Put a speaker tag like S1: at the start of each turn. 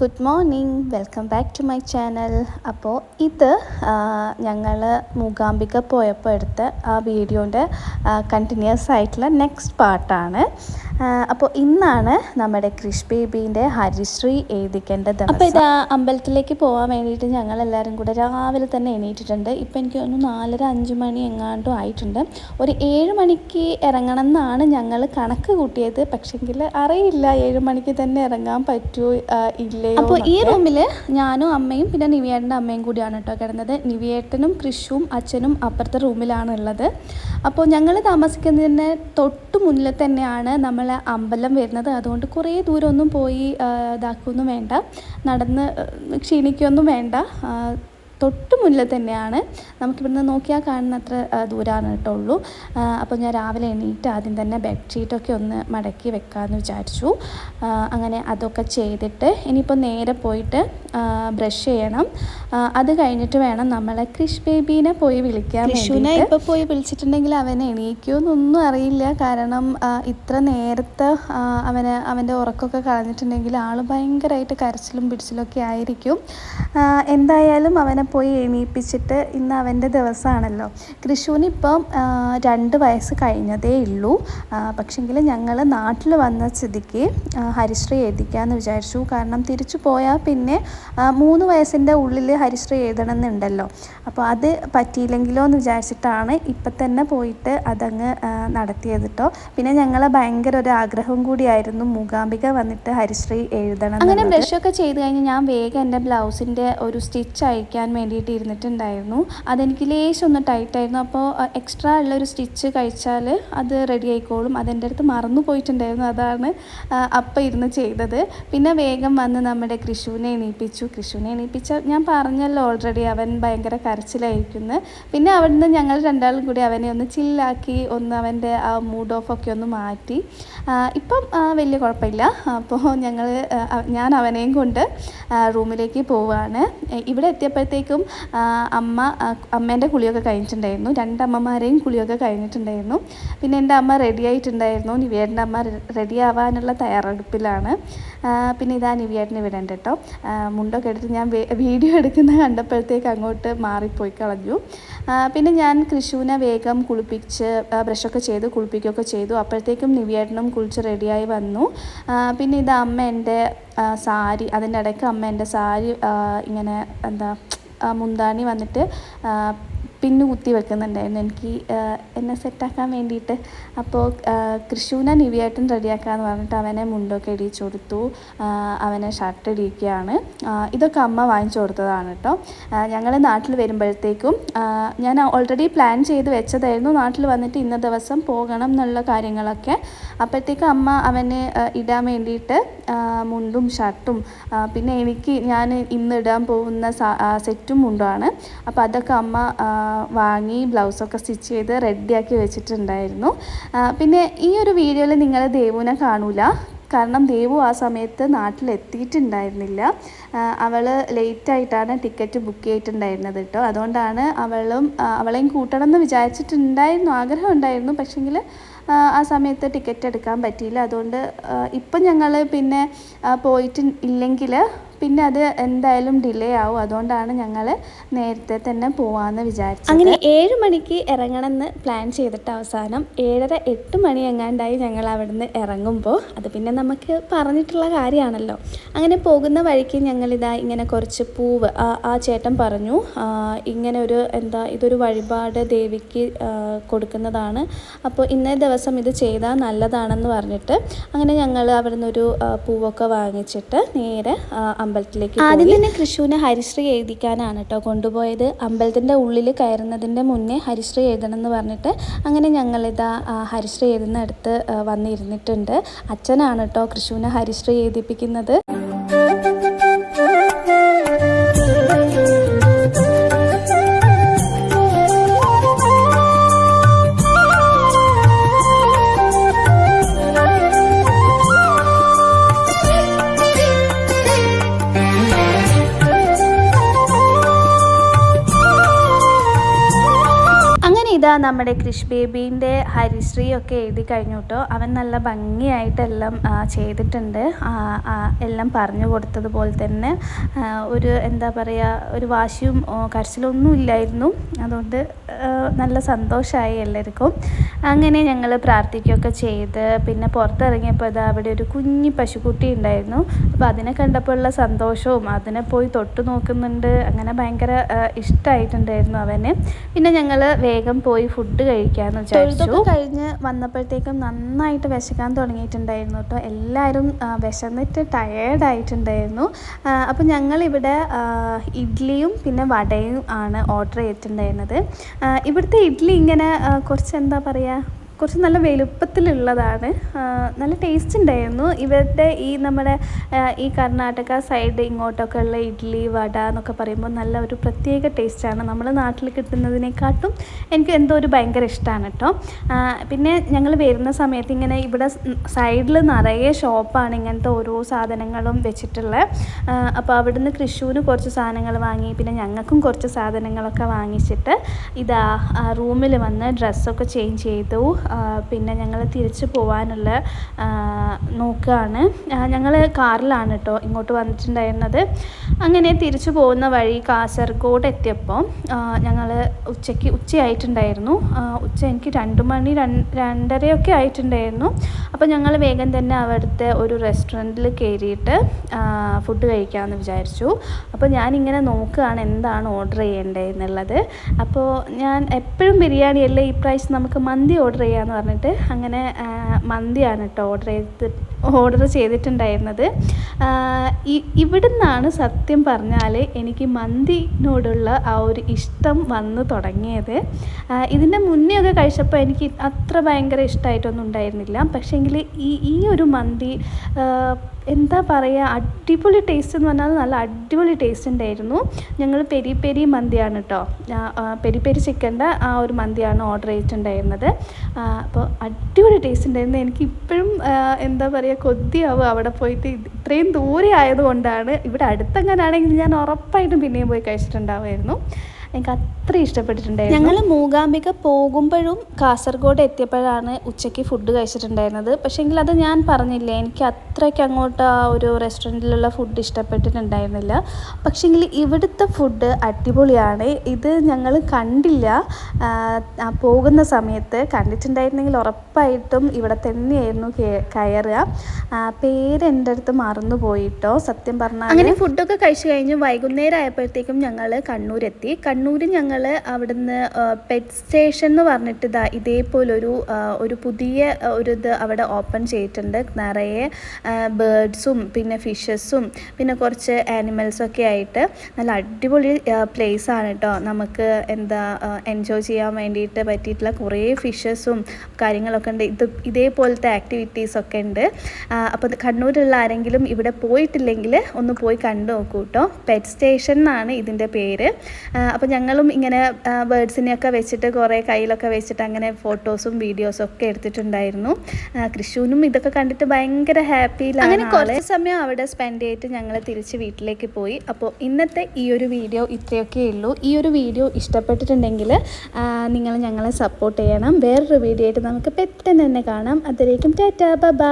S1: Good morning welcome back to my channel അപ്പോൾ ഇത് ഞങ്ങൾ മൂകാംബിക പോയപ്പോൾ എടുത്ത ആ വീഡിയോന്റെ കണ്ടിന്യൂസ് ആയിട്ടുള്ള നെക്സ്റ്റ് പാർട്ടാണ് അപ്പോൾ ഇന്നാണ് നമ്മുടെ ക്രിഷ് ബേബീന്റെ ഹരിശ്രീ എഴുതിക്കേണ്ട അപ്പോൾ ഇത് അമ്പലത്തിലേക്ക് പോകാൻ വേണ്ടിയിട്ട് ഞങ്ങൾ എല്ലാവരും കൂടെ രാവിലെ തന്നെ എണീറ്റിട്ടുണ്ട്. ഇപ്പോൾ എനിക്ക് തോന്നുന്നു നാലര അഞ്ച് മണി എങ്ങാണ്ടും ആയിട്ടുണ്ട്. ഒരു ഏഴ് മണിക്ക് ഇറങ്ങണം എന്നാണ് ഞങ്ങൾ കണക്ക് കൂട്ടിയത്. പക്ഷെങ്കിൽ അറിയില്ല ഏഴ് മണിക്ക് തന്നെ ഇറങ്ങാൻ പറ്റുമോ ഇല്ലയോ അപ്പോൾ ഈ റൂമിൽ ഞാനും അമ്മയും പിന്നെ നിവിയേട്ടന്റെ അമ്മയും കൂടിയാണ് കേട്ടോ കിടന്നത്. നിവിയേട്ടനും കൃഷും അച്ഛനും അപ്പുറത്തെ റൂമിലാണ് ഉള്ളത് അപ്പോൾ ഞങ്ങൾ താമസിക്കുന്നതിന് തൊട്ട് മുന്നിൽ തന്നെയാണ് നമ്മളെ അമ്പലം വരുന്നത്. അതുകൊണ്ട് കുറേ ദൂരമൊന്നും പോയി ഇതാക്കുകയൊന്നും വേണ്ട. നടന്ന് ക്ഷീണിക്കുകയൊന്നും വേണ്ട. തൊട്ട് മുന്നിൽ തന്നെയാണ്. നമുക്കിവിടുന്ന് നോക്കിയാൽ കാണുന്ന അത്ര ദൂരമാണ് കേട്ടോ ഉള്ളൂ. അപ്പോൾ ഞാൻ രാവിലെ എണീറ്റ് ആദ്യം തന്നെ ബെഡ്ഷീറ്റൊക്കെ ഒന്ന് മടക്കി വെക്കാമെന്ന് വിചാരിച്ചു. അങ്ങനെ അതൊക്കെ ചെയ്തിട്ട് ഇനിയിപ്പോൾ നേരെ പോയിട്ട് ബ്രഷ് ചെയ്യണം. അത് കഴിഞ്ഞിട്ട് വേണം നമ്മളെ കൃഷ് ബേബീനെ പോയി വിളിക്കാൻ കൃഷുവിനെ ഇപ്പോൾ പോയി വിളിച്ചിട്ടുണ്ടെങ്കിൽ അവനെ എണീക്കുമെന്നൊന്നും അറിയില്ല. കാരണം ഇത്ര നേരത്തെ അവന് അവന്റെ ഉറക്കമൊക്കെ കളഞ്ഞിട്ടുണ്ടെങ്കിൽ ആൾ ഭയങ്കരമായിട്ട് കരച്ചിലും പിടിച്ചിലൊക്കെ ആയിരിക്കും. എന്തായാലും അവനെ പോയി എണീപ്പിച്ചിട്ട് ഇന്ന് അവന്റെ ദിവസമാണല്ലോ. കൃഷുവിന് ഇപ്പം രണ്ട് വയസ്സ് കഴിഞ്ഞതേ ഉള്ളൂ. പക്ഷെങ്കിൽ ഞങ്ങൾ നാട്ടിൽ വന്ന സ്ഥിതിക്ക് ഹരിശ്രീ എഴുതിക്കാമെന്ന് വിചാരിച്ചു. കാരണം തിരിച്ചു പോയാൽ പിന്നെ മൂന്ന് വയസ്സിന്റെ ഉള്ളിൽ ഹരിശ്രീ എഴുതണം എന്നുണ്ടല്ലോ അപ്പോൾ അത് പറ്റിയില്ലെങ്കിലോ എന്ന് വിചാരിച്ചിട്ടാണ് ഇപ്പം തന്നെ പോയിട്ട് അതങ്ങ് നടത്തിയത് കേട്ടോ പിന്നെ ഞങ്ങളെ ഭയങ്കര ഒരു ആഗ്രഹം കൂടിയായിരുന്നു മൂകാംബിക വന്നിട്ട് ഹരിശ്രീ എഴുതണം അങ്ങനെ ബ്രഷൊക്കെ ചെയ്ത് കഴിഞ്ഞ് ഞാൻ വേഗം എന്റെ ബ്ലൗസിന്റെ ഒരു സ്റ്റിച്ച് അയക്കാൻ വേണ്ടിയിട്ട് ഇരുന്നിട്ടുണ്ടായിരുന്നു അതെനിക്ക് ലേശം ഒന്ന് ടൈറ്റായിരുന്നു അപ്പോൾ എക്സ്ട്രാ ഉള്ള ഒരു സ്റ്റിച്ച് കഴിച്ചാൽ അത് റെഡി ആയിക്കോളും. അതെന്റെ അടുത്ത് മറന്നു പോയിട്ടുണ്ടായിരുന്നു. അതാണ് അപ്പം ഇരുന്ന് ചെയ്തത്. പിന്നെ വേഗം വന്ന് നമ്മുടെ കൃഷുവിനെ എണീപ്പിച്ചു. കൃഷുവിനെ എണീപ്പിച്ച ഞാൻ പറഞ്ഞല്ലോ ഓൾറെഡി അവൻ ഭയങ്കര കരച്ചിലായിരിക്കുന്നു. പിന്നെ അവിടുന്ന് ഞങ്ങൾ രണ്ടാളും കൂടി അവനെ ഒന്ന് ചില്ലാക്കി ഒന്ന് അവന്റെ ആ മൂഡ് ഓഫ് ഒക്കെ ഒന്ന് മാറ്റി. ഇപ്പം വലിയ കുഴപ്പമില്ല. അപ്പോൾ ഞങ്ങൾ ഞാൻ അവനെയും കൊണ്ട് റൂമിലേക്ക് പോവുകയാണ് ഇവിടെ എത്തിയപ്പോഴത്തേക്കും ആ, അമ്മ അമ്മേന്റെ കുളിയൊക്കെ കഴിഞ്ഞിട്ടുണ്ടായിരുന്നു. രണ്ടമ്മമാരെയും കുളിയൊക്കെ കഴിഞ്ഞിട്ടുണ്ടായിരുന്നു. പിന്നെ എന്റെ അമ്മ റെഡി ആയിട്ടുണ്ടായിരുന്നു. നിവേട്ടന്റെ അമ്മ റെഡി ആവാനുള്ള തയ്യാറെടുപ്പിലാണ്. പിന്നെ ഇതാ നിവിയേട്ടന് വിടേണ്ട കേട്ടോ. മുണ്ടൊക്കെ എടുത്ത് ഞാൻ വീഡിയോ എടുക്കുന്ന കണ്ടപ്പോഴത്തേക്ക് അങ്ങോട്ട് മാറിപ്പോയി കളഞ്ഞു. പിന്നെ ഞാൻ കൃഷുവിനെ വേഗം കുളിപ്പിച്ച് ബ്രഷൊക്കെ ചെയ്ത് കുളിപ്പിക്കുകയൊക്കെ ചെയ്തു. അപ്പോഴത്തേക്കും നിവിയേട്ടനും കുളിച്ച് റെഡിയായി വന്നു. പിന്നെ ഇത് അമ്മ എന്റെ സാരി അതിന്റെ ഇടയ്ക്ക് അമ്മ എന്റെ സാരി ഇങ്ങനെ എന്താ മുന്താണി വന്നിട്ട് പിന്നു കുത്തി വെക്കുന്നുണ്ടായിരുന്നു. എനിക്ക് എന്നെ സെറ്റാക്കാൻ വേണ്ടിയിട്ട് അപ്പോൾ കൃഷുവിനെ നിവിയായിട്ടും റെഡിയാക്കാമെന്ന് പറഞ്ഞിട്ട് അവനെ മുണ്ടൊക്കെ ഇടിയിച്ചു കൊടുത്തു. അവനെ ഷർട്ട് ഇടിയിക്കുകയാണ് ഇതൊക്കെ അമ്മ വാങ്ങിച്ചു കൊടുത്തതാണ് കേട്ടോ ഞങ്ങൾ നാട്ടിൽ വരുമ്പോഴത്തേക്കും ഞാൻ ഓൾറെഡി പ്ലാൻ ചെയ്ത് വെച്ചതായിരുന്നു. നാട്ടിൽ വന്നിട്ട് ഇന്ന ദിവസം പോകണം എന്നുള്ള കാര്യങ്ങളൊക്കെ. അപ്പോഴത്തേക്കും അമ്മ അവന് ഇടാൻ വേണ്ടിയിട്ട് മുണ്ടും ഷർട്ടും പിന്നെ എനിക്ക് ഞാൻ ഇന്ന് ഇടാൻ പോകുന്ന സെറ്റും മുണ്ടുമാണ് അപ്പോൾ അതൊക്കെ അമ്മ വാങ്ങി ബ്ലൗസൊക്കെ സ്റ്റിച്ച് ചെയ്ത് റെഡിയാക്കി വെച്ചിട്ടുണ്ടായിരുന്നു. പിന്നെ ഈ ഒരു വീഡിയോയിൽ നിങ്ങൾ ദേവുവിനെ കാണൂല. കാരണം ദേവു ആ സമയത്ത് നാട്ടിലെത്തിയിട്ടുണ്ടായിരുന്നില്ല. അവൾ ലേറ്റായിട്ടാണ് ടിക്കറ്റ് ബുക്ക് ചെയ്തിട്ടുണ്ടായിരുന്നത് കേട്ടോ. അതുകൊണ്ടാണ് അവളും അവളെയും കൂട്ടണം എന്ന് വിചാരിച്ചിട്ടുണ്ടായിരുന്നു ആഗ്രഹം ഉണ്ടായിരുന്നു. പക്ഷെങ്കിൽ ആ സമയത്ത് ടിക്കറ്റ് എടുക്കാൻ പറ്റിയില്ല. അതുകൊണ്ട് ഇപ്പം ഞങ്ങൾ പിന്നെ പോയിട്ട് ഇല്ലെങ്കിൽ പിന്നെ അത് എന്തായാലും ഡിലേ ആവും. അതുകൊണ്ടാണ് ഞങ്ങൾ നേരത്തെ തന്നെ പോവാന്ന് വിചാരിച്ചത്. അങ്ങനെ ഏഴ് മണിക്ക് ഇറങ്ങണമെന്ന് പ്ലാൻ ചെയ്തിട്ട് അവസാനം ഏഴര എട്ട് മണി എങ്ങാണ്ടായി ഞങ്ങൾ അവിടുന്ന് ഇറങ്ങുമ്പോൾ അത് പിന്നെ നമുക്ക് പറഞ്ഞിട്ടുള്ള കാര്യമാണല്ലോ. അങ്ങനെ പോകുന്ന വഴിക്ക് ഞങ്ങളിതാ ഇങ്ങനെ കുറച്ച് പൂവ് ആ ചേട്ടൻ പറഞ്ഞു ഇങ്ങനെ ഒരു എന്താ ഇതൊരു വഴിപാട് ദേവിക്ക് കൊടുക്കുന്നതാണ്. അപ്പോൾ ഇന്നേ ദിവസം ഇത് ചെയ്താൽ നല്ലതാണെന്ന് പറഞ്ഞിട്ട് അങ്ങനെ ഞങ്ങൾ അവിടുന്ന് ഒരു പൂവൊക്കെ വാങ്ങിച്ചിട്ട് നേരെ അമ്പലത്തിലേക്ക് ആദ്യം തന്നെ കൃഷുവിനെ ഹരിശ്രീ എഴുതിക്കാനാണ് കേട്ടോ കൊണ്ടുപോയത്. അമ്പലത്തിന്റെ ഉള്ളിൽ കയറുന്നതിന്റെ മുന്നേ ഹരിശ്രീ എഴുതണം എന്ന് പറഞ്ഞിട്ട് അങ്ങനെ ഞങ്ങളിതാ ഹരിശ്രീ എഴുതുന്ന അടുത്ത് വന്നിരുന്നിട്ടുണ്ട്. അച്ഛനാണ് കേട്ടോ കൃഷുവിനെ ഹരിശ്രീ എഴുതിപ്പിക്കുന്നത്. നമ്മുടെ കൃഷ് ബേബീന്റെ ഹരിശ്രീ ഒക്കെ എഴുതി കഴിഞ്ഞു കേട്ടോ അവൻ നല്ല ഭംഗിയായിട്ടെല്ലാം ചെയ്തിട്ടുണ്ട്. എല്ലാം പറഞ്ഞു കൊടുത്തതുപോലെ തന്നെ ഒരു എന്താ പറയുക ഒരു വാശിയും കരച്ചിലൊന്നും ഇല്ലായിരുന്നു. അതുകൊണ്ട് നല്ല സന്തോഷമായി എല്ലാവർക്കും. അങ്ങനെ ഞങ്ങൾ പ്രാർത്ഥിക്കുകയൊക്കെ ചെയ്ത് പിന്നെ പുറത്തിറങ്ങിയപ്പോൾ ഇതാ അവിടെ ഒരു കുഞ്ഞി പശുക്കുട്ടി ഉണ്ടായിരുന്നു. അപ്പോൾ അതിനെ കണ്ടപ്പോൾ ഉള്ള സന്തോഷവും അതിനെ പോയി തൊട്ട് നോക്കുന്നുണ്ട്. അങ്ങനെ ഭയങ്കര ഇഷ്ടമായിട്ടുണ്ടായിരുന്നു അവന്. പിന്നെ ഞങ്ങൾ വേഗം പോയി ഫുഡ് കഴിക്കാമെന്ന് വിചാരിച്ചു. കഴിഞ്ഞ് വന്നപ്പോഴത്തേക്കും നന്നായിട്ട് വിശക്കാൻ തുടങ്ങിയിട്ടുണ്ടായിരുന്നു കേട്ടോ. എല്ലാവരും വിശന്നിട്ട് ടയേർഡായിട്ടുണ്ടായിരുന്നു അപ്പോൾ ഞങ്ങളിവിടെ ഇഡ്ലിയും ഇഡ്ഡലിയും പിന്നെ വടയും ആണ് ഓർഡർ ചെയ്തിട്ടുണ്ടായിരുന്നത്. ഇവിടുത്തെ ഇഡ്ഡലി ഇങ്ങനെ കുറച്ച് എന്താ പറയുക കുറച്ച് നല്ല വലുപ്പത്തിലുള്ളതാണ്. നല്ല ടേസ്റ്റ് ഉണ്ടായിരുന്നു. ഇവരുടെ ഈ നമ്മുടെ ഈ കർണാടക സൈഡ് ഇങ്ങോട്ടൊക്കെ ഉള്ള ഇഡ്ഡലി വട എന്നൊക്കെ പറയുമ്പോൾ നല്ല ഒരു പ്രത്യേക ടേസ്റ്റാണ് നമ്മുടെ നാട്ടിൽ കിട്ടുന്നതിനെക്കാട്ടും എനിക്ക് എന്തോ ഒരു ഭയങ്കര ഇഷ്ടമാണ് കേട്ടോ. പിന്നെ ഞങ്ങൾ വരുന്ന സമയത്ത് ഇങ്ങനെ ഇവിടെ സൈഡിൽ നിറയെ ഷോപ്പാണ് ഇങ്ങനത്തെ ഓരോ സാധനങ്ങളും വെച്ചിട്ടുള്ളത്. അപ്പോൾ അവിടുന്ന് തൃശ്ശൂരിന് കുറച്ച് സാധനങ്ങൾ വാങ്ങി പിന്നെ ഞങ്ങൾക്കും കുറച്ച് സാധനങ്ങളൊക്കെ വാങ്ങിച്ചിട്ട് ഇതാ റൂമിൽ വന്ന് ഡ്രസ്സൊക്കെ ചേഞ്ച് ചെയ്തു. പിന്നെ ഞങ്ങൾ തിരിച്ചു പോകാനുള്ള ആ, നോക്കുകയാണ് ഞങ്ങൾ കാറിലാണ് കേട്ടോ ഇങ്ങോട്ട് വന്നിട്ടുണ്ടായിരുന്നത്. അങ്ങനെ തിരിച്ചു പോകുന്ന വഴി കാസർഗോഡ് എത്തിയപ്പോൾ ഞങ്ങൾ ഉച്ചയ്ക്ക് ഉച്ചയായിട്ടുണ്ടായിരുന്നു. ഉച്ച എനിക്ക് രണ്ട് മണി രണ്ട് രണ്ടരയൊക്കെ ആയിട്ടുണ്ടായിരുന്നു. അപ്പോൾ ഞങ്ങൾ വേഗം തന്നെ അവിടുത്തെ ഒരു റെസ്റ്റോറന്റിൽ കയറിയിട്ട് ഫുഡ് കഴിക്കാമെന്ന് വിചാരിച്ചു. അപ്പോൾ ഞാനിങ്ങനെ നോക്കുകയാണ് എന്താണ് ഓർഡർ ചെയ്യേണ്ടത് എന്നുള്ളത്. അപ്പോൾ ഞാൻ എപ്പോഴും ബിരിയാണിയല്ലേ ഈ പ്രാവശ്യം നമുക്ക് മന്തി ഓർഡർ ചെയ്യാമെന്ന് പറഞ്ഞിട്ട് അങ്ങനെ മന്തിയാണ് കേട്ടോ ഓർഡർ ചെയ്ത് ഓർഡർ ചെയ്തിട്ടുണ്ടായിരുന്നത്. ഇവിടുന്നാണ് സത്യം പറഞ്ഞാൽ എനിക്ക് മന്തിനോടുള്ള ആ ഒരു ഇഷ്ടം വന്ന് തുടങ്ങിയത്. ഇതിന്റെ മുന്നേ ഒക്കെ കഴിച്ചപ്പോൾ എനിക്ക് അത്ര ഭയങ്കര ഇഷ്ടമായിട്ടൊന്നും ഉണ്ടായിരുന്നില്ല. പക്ഷേങ്കിൽ ഈ ഈ ഒരു മന്തി എന്താ പറയുക അടിപൊളി ടേസ്റ്റ് എന്ന് പറഞ്ഞാൽ നല്ല അടിപൊളി ടേസ്റ്റ് ഉണ്ടായിരുന്നു. ഞങ്ങൾ പെരി പെരി മന്തിയാണ് കേട്ടോ പെരി പെരി ചിക്കന്റെ ആ ഒരു മന്തിയാണ് ഓർഡർ ചെയ്തിട്ടുണ്ടായിരുന്നത്. അപ്പോൾ അടിപൊളി ടേസ്റ്റ് ഉണ്ടായിരുന്നു. എനിക്ക് ഇപ്പോഴും എന്താ പറയുക കൊതിയാവും അവിടെ പോയിട്ട്. ഇത് ഇത്രയും ദൂരെ ആയതുകൊണ്ടാണ്. ഇവിടെ അടുത്തങ്ങനാണെങ്കിൽ ഞാൻ ഉറപ്പായിട്ടും പിന്നെയും പോയി കഴിച്ചിട്ടുണ്ടാവുമായിരുന്നു. എനിക്ക് അത്ര ഇഷ്ടപ്പെട്ടിട്ടുണ്ടായിരുന്നു. ഞങ്ങൾ മൂകാംബിക പോകുമ്പോഴും കാസർഗോഡ് എത്തിയപ്പോഴാണ് ഉച്ചയ്ക്ക് ഫുഡ് കഴിച്ചിട്ടുണ്ടായിരുന്നത്. പക്ഷേങ്കിൽ അത് ഞാൻ പറഞ്ഞില്ല എനിക്ക് അത്രയ്ക്ക് അങ്ങോട്ട് ആ ഒരു റെസ്റ്റോറന്റിലുള്ള ഫുഡ് ഇഷ്ടപ്പെട്ടിട്ടുണ്ടായിരുന്നില്ല. പക്ഷേങ്കിൽ ഇവിടുത്തെ ഫുഡ് അടിപൊളിയാണ്. ഇത് ഞങ്ങൾ കണ്ടില്ല. പോകുന്ന സമയത്ത് കണ്ടിട്ടുണ്ടായിരുന്നെങ്കിൽ ഉറപ്പായിട്ടും ഇവിടെ തന്നെയായിരുന്നു കയറുക. പേര് എന്റെ അടുത്ത് മറന്നു പോയിട്ടോ സത്യം പറഞ്ഞാൽ അങ്ങനെ ഫുഡൊക്കെ കഴിച്ചു കഴിഞ്ഞ് വൈകുന്നേരം ആയപ്പോഴത്തേക്കും ഞങ്ങൾ കണ്ണൂരെത്തി. കണ്ണൂർ ഞങ്ങൾ അവിടുന്ന് പെറ്റ് സ്റ്റേഷൻ എന്ന് പറഞ്ഞിട്ട് ഇതാ ഇതേപോലൊരു ഒരു പുതിയ ഒരു ഇത് അവിടെ ഓപ്പൺ ചെയ്തിട്ടുണ്ട്. നിറയെ ബേർഡ്സും പിന്നെ ഫിഷസും പിന്നെ കുറച്ച് ആനിമൽസൊക്കെ ആയിട്ട് നല്ല അടിപൊളി പ്ലേസ് ആണ് കേട്ടോ നമുക്ക് എന്താ എൻജോയ് ചെയ്യാൻ വേണ്ടിയിട്ട് പറ്റിയിട്ടുള്ള കുറേ ഫിഷസും കാര്യങ്ങളൊക്കെ ഉണ്ട്. ഇത് ഇതേപോലത്തെ ആക്ടിവിറ്റീസൊക്കെ ഉണ്ട്. അപ്പോൾ കണ്ണൂരുള്ള ആരെങ്കിലും ഇവിടെ പോയിട്ടില്ലെങ്കിൽ ഒന്ന് പോയി കണ്ടു നോക്കൂ കേട്ടോ പെറ്റ് സ്റ്റേഷൻ എന്നാണ് ഇതിന്റെ പേര്. അപ്പോൾ ഞങ്ങളും ഇങ്ങനെ ബേർഡ്സിനെയൊക്കെ വെച്ചിട്ട് കുറേ കയ്യിലൊക്കെ വെച്ചിട്ട് അങ്ങനെ ഫോട്ടോസും വീഡിയോസും ഒക്കെ എടുത്തിട്ടുണ്ടായിരുന്നു. ആ, കൃഷൂനും ഇതൊക്കെ കണ്ടിട്ട് ഭയങ്കര ഹാപ്പിയിലാണ് അങ്ങനെ കുറച്ച് സമയം അവിടെ സ്പെൻഡ് ചെയ്തിട്ട് ഞങ്ങൾ തിരിച്ച് വീട്ടിലേക്ക് പോയി. അപ്പോൾ ഇന്നത്തെ ഈ ഒരു വീഡിയോ ഇത്രയൊക്കെ ഉള്ളൂ. ഈ ഒരു വീഡിയോ ഇഷ്ടപ്പെട്ടിട്ടുണ്ടെങ്കിൽ നിങ്ങൾ ഞങ്ങളെ സപ്പോർട്ട് ചെയ്യണം. വേറൊരു വീഡിയോ ആയിട്ട് നമുക്ക് പെട്ടെന്ന് തന്നെ കാണാം. അതിലേക്കും ടാറ്റാ ബൈ.